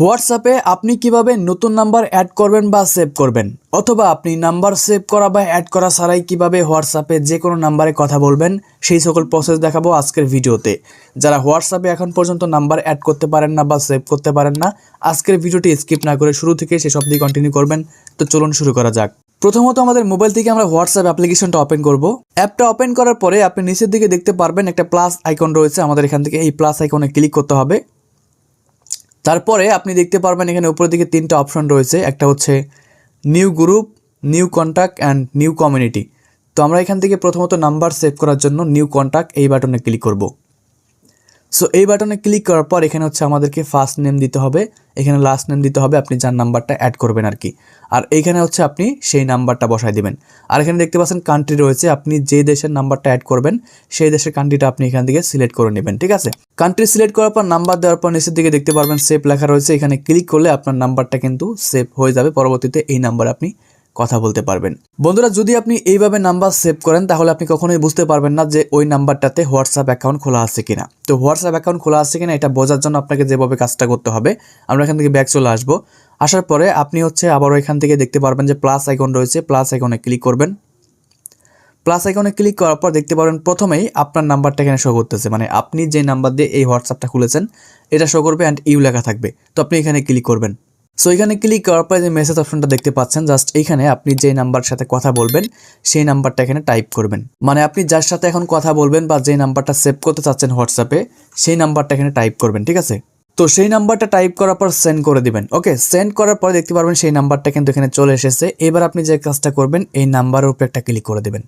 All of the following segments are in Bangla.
হোয়াটসঅ্যাপে আপনি কীভাবে নতুন নাম্বার অ্যাড করবেন বা সেভ করবেন? অথবা আপনি নাম্বার সেভ করা বা অ্যাড করা ছাড়াই কীভাবে হোয়াটসঅ্যাপে যে কোনো নাম্বারে কথা বলবেন, সেই সকল প্রসেস দেখাবো আজকের ভিডিওতে। যারা হোয়াটসঅ্যাপে এখন পর্যন্ত নাম্বার অ্যাড করতে পারেন না বা সেভ করতে পারেন না, আজকের ভিডিওটি স্কিপ না করে শুরু থেকে সেসব দিয়ে কন্টিনিউ করবেন। তো চলুন শুরু করা যাক। প্রথমত আমাদের মোবাইল থেকে আমরা হোয়াটসঅ্যাপ অ্যাপ্লিকেশনটা ওপেন করব। অ্যাপটা ওপেন করার পরে আপনি নিচের দিকে দেখতে পারবেন একটা প্লাস আইকন রয়েছে। আমাদের এখান থেকে এই প্লাস আইকনে ক্লিক করতে হবে। তারপরে আপনি দেখতে পারবেন এখানে উপরের দিকে তিনটা অপশন রয়েছে। একটা হচ্ছে new group new contact and new community তো আমরা এখান থেকে প্রথমত নাম্বার সেভ করার জন্য নিউ কন্ট্যাক্ট এই বাটনে ক্লিক করব। সো এই বাটনে ক্লিক করার পর এখানে হচ্ছে আমাদেরকে ফার্স্ট নেম দিতে হবে। এখানে লাস্ট নেম দিতে হবে, আপনি যার নাম্বারটা অ্যাড করবেন আর কি। আর এইখানে হচ্ছে আপনি সেই নাম্বারটা বসায় দিবেন। আর এখানে দেখতে পাচ্ছেন কান্ট্রি রয়েছে, আপনি যে দেশের নাম্বারটা অ্যাড করবেন, সেই দেশের কান্ট্রিটা আপনি এখান থেকে সিলেক্ট করে নেবেন, ঠিক আছে? কান্ট্রি সিলেক্ট করার পর নাম্বার দেওয়ার পর নিচের দিকে দেখতে পারবেন সেভ লেখা রয়েছে। এখানে ক্লিক করলে আপনার নাম্বারটা কিন্তু সেভ হয়ে যাবে। পরবর্তীতে এই নাম্বার আপনি কথা বলতে পারবেন। বন্ধুরা, যদি আপনি এইভাবে নাম্বার সেভ করেন, তাহলে আপনি কখনোই বুঝতে পারবেন না যে ওই নাম্বারটাতে হোয়াটসঅ্যাপ অ্যাকাউন্ট খোলা আছে কিনা। তো হোয়াটসঅ্যাপ অ্যাকাউন্ট খোলা আছে কিনা, এটা বোঝার জন্য আপনাকে যেভাবে কাজটা করতে হবে, আমরা এখান থেকে ব্যাক চলে আসব। আসার পরে আপনি হচ্ছে আবারও এখান থেকে দেখতে পারবেন যে প্লাস আইকন রয়েছে প্লাস আইকনে ক্লিক করবেন। প্লাস আইকনে ক্লিক করার পর দেখতে পারবেন প্রথমেই আপনার নাম্বারটা এখানে শো করতেছে মানে আপনি যে নাম্বার দিয়ে এই হোয়াটসঅ্যাপটা খুলেছেন, এটা শো করবে অ্যান্ড ইউ লেখা থাকবে। তো আপনি এখানে ক্লিক করবেন। সো এখানে ক্লিক করার পরে যে মেসেজ অপশনটা দেখতে পাচ্ছেন জাস্ট এইখানে আপনি যে নাম্বার সাথে কথা বলবেন, সেই নাম্বারটা এখানে টাইপ করবেন। মানে আপনি যার সাথে এখন কথা বলবেন বা যে নাম্বারটা সেভ করতে চাচ্ছেন হোয়াটসঅ্যাপে সেই নাম্বারটা এখানে টাইপ করবেন, ঠিক আছে? তো সেই নাম্বারটা টাইপ করার পর সেন্ড করে দিবেন ওকে সেন্ড করার পরে দেখতে পারবেন সেই নাম্বারটা কিন্তু এখানে চলে এসেছে। এবার আপনি যে কাজটা করবেন, এই নাম্বারের উপরে একটা ক্লিক করে দিবেন।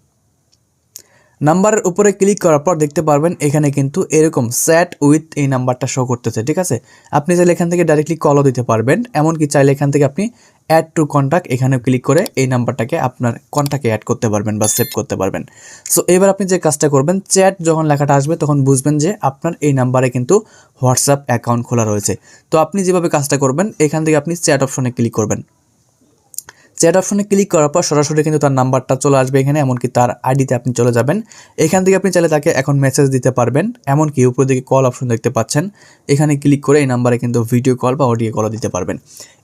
নাম্বারের উপরে ক্লিক করার পর দেখতে পারবেন এখানে কিন্তু এরকম স্যাট উইথ এই নাম্বারটা শো করতেছে, ঠিক আছে? আপনি চাইলে এখান থেকে ডাইরেক্টলি কলও দিতে পারবেন। এমনকি চাইলে এখান থেকে আপনি অ্যাড টু কন্ট্যাক্ট এখানে ক্লিক করে এই নাম্বারটাকে আপনার কন্ট্যাক্টে অ্যাড করতে পারবেন বা সেভ করতে পারবেন। সো এবার আপনি যে কাজটা করবেন চ্যাট যখন লেখাটা আসবে, তখন বুঝবেন যে আপনার এই নাম্বারে কিন্তু হোয়াটসঅ্যাপ অ্যাকাউন্ট খোলা রয়েছে। তো আপনি যেভাবে কাজটা করবেন, এখান থেকে আপনি চ্যাট অপশনে ক্লিক করবেন। চ্যাট অপশনে ক্লিক করার পর সরাসরি কিন্তু তার নাম্বারটা চলে আসবে এখানে, এমনকি তার আইডিতে আপনি চলে যাবেন। এখান থেকে আপনি চাইলে তাকে এখন মেসেজ দিতে পারবেন, এমনকি উপর দিকে কল অপশন দেখতে পাচ্ছেন। এখানে ক্লিক করে এই নাম্বারে কিন্তু ভিডিও কল বা অডিও কলও দিতে পারবেন।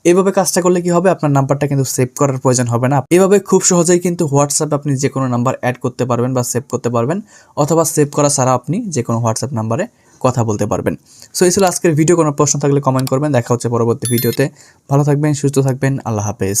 এভাবে কাজটা করলে কি হবে? আপনার নাম্বারটা কিন্তু সেভ করার প্রয়োজন হবে না। এভাবে খুব সহজেই কিন্তু হোয়াটসঅ্যাপ আপনি যে কোনো নাম্বার অ্যাড করতে পারবেন বা সেভ করতে পারবেন, অথবা সেভ করা ছাড়া আপনি যে কোনো হোয়াটসঅ্যাপ নাম্বারে কথা বলতে পারবেন। সো এই ছিল আজকের ভিডিও কোনো প্রশ্ন থাকলে কমেন্ট করবেন। দেখা হচ্ছে পরবর্তী ভিডিওতে ভালো থাকবেন, সুস্থ থাকবেন। আল্লাহ হাফেজ।